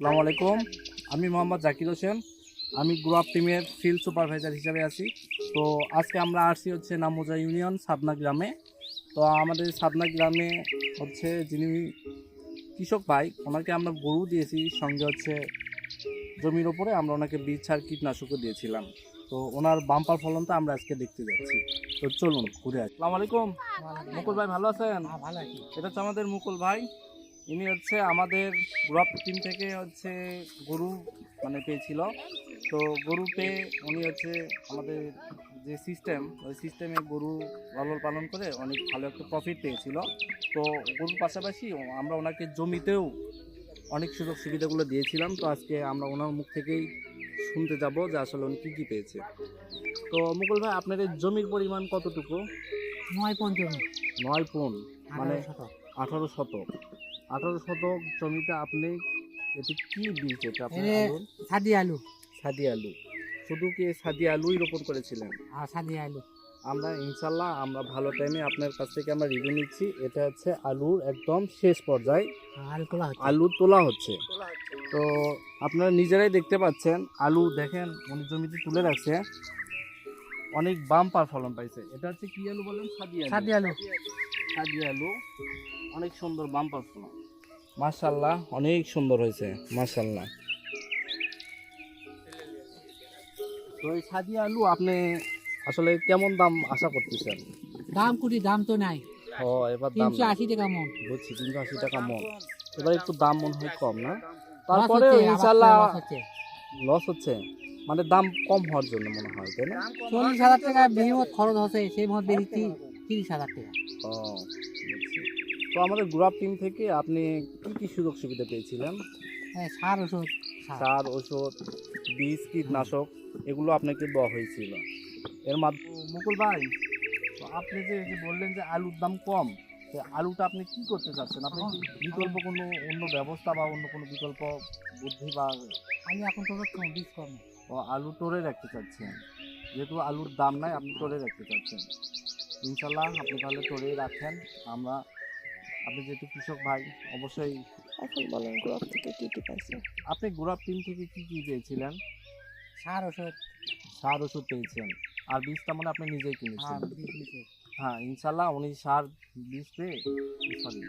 আসসালামু আলাইকুম। আমি মোহাম্মদ জাকির হোসেন। আমি গ্রুপ টিমের ফিল্ড সুপারভাইজার হিসেবে আছি। তো আজকে আমরা আসছি হচ্ছে নামোজা ইউনিয়ন সাদনা গ্রামে। তো আমাদের সাদনা গ্রামে হচ্ছে যিনি কৃষক ভাই ওনাকে আমরা গরু দিয়েছি। সঙ্গে হচ্ছে জমির ওপরে আমরা ওনাকে বীজ সার কীটনাশকও দিয়েছিলাম। তো ওনার বাম্পার ফলনটা আমরা আজকে দেখতে যাচ্ছি। তো চলুন ঘুরে আসি। আসসালামু আলাইকুম। মুকুল ভাই ভালো আছেন? ভালো আছি। এটা হচ্ছে আমাদের মুকুল ভাই। ইনি হচ্ছে আমাদের গ্রুপ টিম থেকে হচ্ছে গরু মানে পেয়েছিল। তো গরু পেয়ে উনি হচ্ছে আমাদের যে সিস্টেম ওই সিস্টেমে গরু লালন পালন করে অনেক ভালো একটা প্রফিট পেয়েছিল। তো গরুর পাশাপাশি আমরা ওনাকে জমিতেও অনেক সুযোগ সুবিধাগুলো দিয়েছিলাম। তো আজকে আমরা ওনার মুখ থেকেই শুনতে যাব যে আসলে উনি কী কী পেয়েছে। তো মুকুল ভাই আপনাদের জমির পরিমাণ কতটুকু? নয় পঞ্চম নয় পুন মানে আঠারো শতক। আঠারো শতক জমিতে আপনি এটি কি বীজ এটা আপনার সাদি আলু। সাদি আলু। শুধু কি সাদি আলুই রোপণ করেছিলেন? আর সাদি আলু। আমরা ইনশাল্লাহ আমরা ভালো টাইমে আপনার কাছ থেকে আমরা রিভিউ নিচ্ছি। এটা হচ্ছে আলুর একদম শেষ পর্যায়ে। আলু তোলা হচ্ছে। আলু তোলা হচ্ছে। তো আপনারা নিজেরাই দেখতে পাচ্ছেন আলু দেখেন উনি জমিতে তুলে রাখছে। অনেক বাম্পার ফলন পাইছে। এটা হচ্ছে কি আলু বলেন? সাদি আলু। সাদি আলু। আলু অনেক সুন্দর বাম্পার ফলন মাশাল্লাহ অনেক সুন্দর হয়েছে মাশাল্লাহ। তো এই সাদি আলু আপনি আসলে কেমন দাম আশা করতেছেন? দাম কুড়ি দাম তো নাই। ও এবার দাম তিনশো আশি টাকা মন। বুঝছি তিনশো আশি টাকা মন। এবার একটু দাম মনে হয় কম না? তারপরে ইনশাল্লাহ লস হচ্ছে। মানে দাম কম হওয়ার জন্য মনে হয় তাই না? চল্লিশ হাজার টাকা বিনিময় খরচ হচ্ছে সেই মত বেশি তিরিশ হাজার টাকা। ও তো আমাদের গ্রুপ টিম থেকে আপনি কি কি সুযোগ সুবিধা পেয়েছিলেন? হ্যাঁ সার ওষুধ সার। ওষুধ বীজ কীটনাশক এগুলো আপনাকে দেওয়া হয়েছিল। এর মাধ্যমে মুকুল ভাই তো আপনি যে যে বললেন যে আলুর দাম কম তো আলুটা আপনি কি করতে চাচ্ছেন? আপনি বিকল্প কোনো অন্য ব্যবস্থা বা অন্য কোনো বিকল্প বুদ্ধি বা আমি এখন তো বীজ কম ও আলু তোরে রাখতে চাচ্ছেন। যেহেতু আলুর দাম নাই আপনি তোরে রাখতে চাচ্ছেন। ইনশাল্লাহ আপনি তাহলে টোরেই রাখেন আমরা আপনি যেহেতু কৃষক ভাই অবশ্যই এখন বলেন গ্রুপ থেকে কি কি পাইছে আপনি গোলাপ টিম থেকে কি কি পেয়েছিলেন? সার ওষুধ। সার ওষুধ পেয়েছেন। আর বীজটা মানে আপনি নিজেই কিনেছেন। বীজ হ্যাঁ ইনশাল্লাহ উনি সার বীজ পেয়ে সরি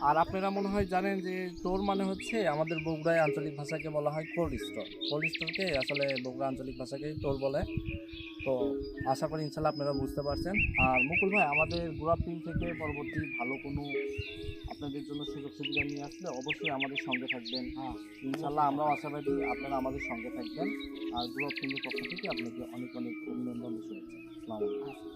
আর আপনারা মনে হয় জানেন যে টোর মানে হচ্ছে আমাদের বগুড়ায় আঞ্চলিক ভাষাকে বলা হয় কোল্ড স্টোর। কোল্ড স্টোরকে আসলে বগুড়া আঞ্চলিক ভাষাকেই টোর বলে। তো আশা করি ইনশাল্লাহ আপনারা বুঝতে পারছেন। আর মুকুল ভাই আমাদের গোলাপ টিম থেকে পরবর্তী ভালো কোনো আপনাদের জন্য সুযোগ সুবিধা নিয়ে আসলে অবশ্যই আমাদের সঙ্গে থাকবেন। হ্যাঁ ইনশাল্লাহ আমরাও আশাবাদী আপনারা আমাদের সঙ্গে থাকবেন। আর গ্রুপ টিমের পক্ষ থেকে আপনাকে অনেক অনেক অভিনন্দন শুনেছি আসসালামু আলাইকুম।